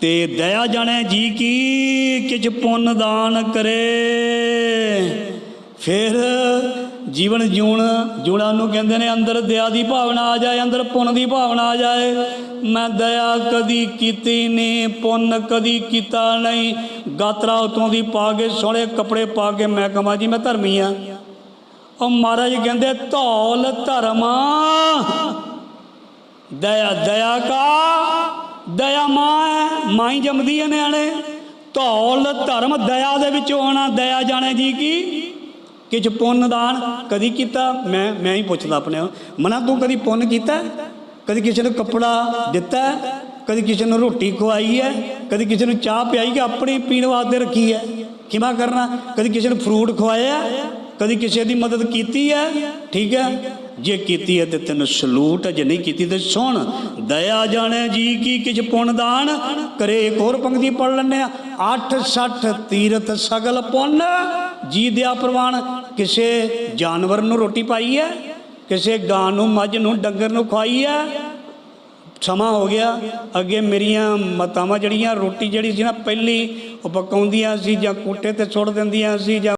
ਤੇ ਦਇਆ ਜਾਣੈ ਜੀ ਕੀ, ਕਿਛ ਪੁੰਨ ਦਾਨ ਕਰੇ। ਫਿਰ ਜੀਵਨ ਜੂਣ ਜੂਣਾ ਨੂੰ ਕਹਿੰਦੇ ਨੇ, ਅੰਦਰ ਦਇਆ ਦੀ ਭਾਵਨਾ ਆ ਜਾਏ, ਅੰਦਰ ਪੁੰਨ ਦੀ ਭਾਵਨਾ ਆ ਜਾਏ। ਮੈਂ ਦਇਆ ਕਦੀ ਕੀਤੀ ਨਹੀਂ, ਪੁੰਨ ਕਦੀ ਕੀਤਾ ਨਹੀਂ। ਗਾਤਰਾ ਉਤੋਂ ਦੀ ਪਾ ਕੇ, ਸੋਹਣੇ ਕੱਪੜੇ ਪਾ ਕੇ, ਮੈਂ ਕਮਾ ਜੀ, ਮੈਂ ਧਰਮੀ ਆ। ਉਹ ਮਹਾਰਾਜ ਕਹਿੰਦੇ, ਧੌਲ ਧਰਮਾ, ਦਇਆ ਦਇਆ ਕਾ ਦਇਆ ਮਾਂ ਹੈ ਮਾਂ ਹੀ ਜੰਮਦੀ ਹੈ ਨਿਆਣੇ। ਧੌਲ ਧਰਮ ਦਇਆ ਦੇ ਵਿੱਚ ਹੋਣਾ ਦਇਆ ਜਾਣੇ ਜੀ ਕੀ? ਕਿਛ ਪੁੰਨ ਦਾਨ ਕਦੀ ਕੀਤਾ? ਮੈਂ ਮੈਂ ਹੀ ਪੁੱਛਦਾ ਆਪਣੇ ਮਨਾ, ਤੂੰ ਕਦੀ ਪੁੰਨ ਕੀਤਾ? ਕਦੀ ਕਿਸੇ ਨੂੰ ਕੱਪੜਾ ਦਿੱਤਾ? ਕਦੀ ਕਿਸੇ ਨੂੰ ਰੋਟੀ ਖਵਾਈ ਹੈ? ਕਦੀ ਕਿਸੇ ਨੂੰ ਚਾਹ ਪਿਆਈ ਕਿ ਆਪਣੀ ਪੀਣ ਵਾਸਤੇ ਰੱਖੀ ਹੈ? ਕਿਵੇਂ ਕਰਨਾ। ਕਦੀ ਕਿਸੇ ਨੂੰ ਫਰੂਟ ਖਵਾਇਆ? ਕਦੀ ਕਿਸੇ ਦੀ ਮਦਦ ਕੀਤੀ ਹੈ? ਠੀਕ ਹੈ। ਜੇ ਕੀਤੀ ਹੈ ਤੇ ਤੈਨੂੰ ਸਲੂਟ ਹੈ, ਜੇ ਨਹੀਂ ਕੀਤੀ ਤੇ ਸੁਣ। ਦਇਆ ਜਾਣੇ ਜੀ ਕੀ ਕਿਛ ਪੁੰਨ ਦਾਨ? ਕਰੇ ਇੱਕ ਹੋਰ ਪੰਕਤੀ ਪੜ ਲੈਂਦੇ ਆ 8 60 ਤੀਰਥ ਸਗਲ ਪੁੰਨ। ਜੀ ਦਿਆ ਪ੍ਰਵਾਨ, ਕਿਸੇ ਜਾਨਵਰ ਨੂੰ ਰੋਟੀ ਪਾਈ ਹੈ? ਕਿਸੇ ਗਾਂ ਨੂੰ, ਮੱਝ ਨੂੰ, ਡੰਗਰ ਨੂੰ ਖਵਾਈ ਹੈ? ਸਮਾਂ ਹੋ ਗਿਆ। ਅੱਗੇ ਮੇਰੀਆਂ ਮਤਾਵਾਂ ਜਿਹੜੀਆਂ, ਰੋਟੀ ਜਿਹੜੀ ਸੀ ਨਾ, ਪਹਿਲੀ ਉਹ ਪਕਾਉਂਦੀਆਂ ਸੀ ਜਾਂ ਕੋਟੇ ਤੇ ਸੁੱਟ ਦਿੰਦੀਆਂ ਸੀ ਜਾਂ